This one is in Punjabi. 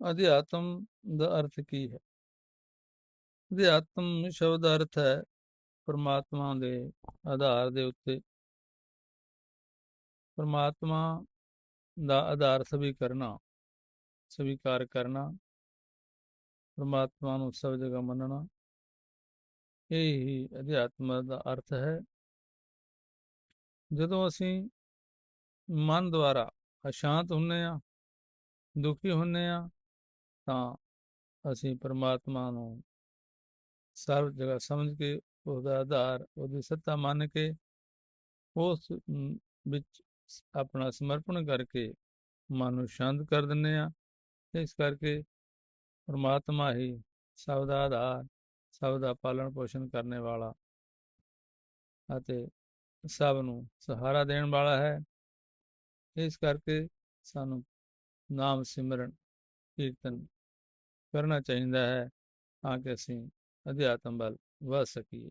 ਅਧਿਆਤਮ ਦਾ ਅਰਥ ਕੀ ਹੈ? ਅਧਿਆਤਮ ਸ਼ਬਦ ਦਾ ਅਰਥ ਹੈ ਪਰਮਾਤਮਾ ਦੇ ਆਧਾਰ ਦੇ ਉੱਤੇ। ਪਰਮਾਤਮਾ ਦਾ ਆਧਾਰ ਸਵੀਕਰਨਾ, ਸਵੀਕਾਰ ਕਰਨਾ, ਪਰਮਾਤਮਾ ਨੂੰ ਸਭ ਜਗ੍ਹਾ ਮੰਨਣਾ, ਇਹ ਹੀ ਅਧਿਆਤਮ ਦਾ ਅਰਥ ਹੈ। ਜਦੋਂ ਅਸੀਂ ਮਨ ਦੁਆਰਾ ਅਸ਼ਾਂਤ ਹੁੰਨੇ ਆ, ਦੁਖੀ ਹੁੰਨੇ ਆ ਤਾਂ ਅਸੀਂ ਪਰਮਾਤਮਾ ਨੂੰ ਸਰਵ ਜਗ੍ਹਾ ਸਮਝ ਕੇ ਉਹਦਾ ਆਧਾਰ, ਉਹਦੀ ਸੱਤਾ ਮੰਨ ਕੇ ਉਸ ਵਿੱਚ ਆਪਣਾ ਸਮਰਪਣ ਕਰਕੇ ਮਨ ਨੂੰ ਸ਼ਾਂਤ ਕਰ ਦਿੰਨੇ ਆ ਇਸ ਕਰਕੇ ਪਰਮਾਤਮਾ ਹੀ ਸਭ ਦਾ ਆਧਾਰ, ਸਭ ਦਾ ਪਾਲਣ ਪੋਸ਼ਣ ਕਰਨੇ ਵਾਲਾ ਅਤੇ ਸਭ ਨੂੰ ਸਹਾਰਾ ਦੇਣ ਵਾਲਾ ਹੈ। ਇਸ ਕਰਕੇ ਸਾਨੂੰ ਨਾਮ ਸਿਮਰਨ, ਕੀਰਤਨ ਕਰਨਾ ਚਾਹੀਦਾ ਹੈ ਤਾਂ ਕਿ ਅਸੀਂ ਅਧਿਆਤਮ ਵੱਲ ਵਧ ਸਕੀਏ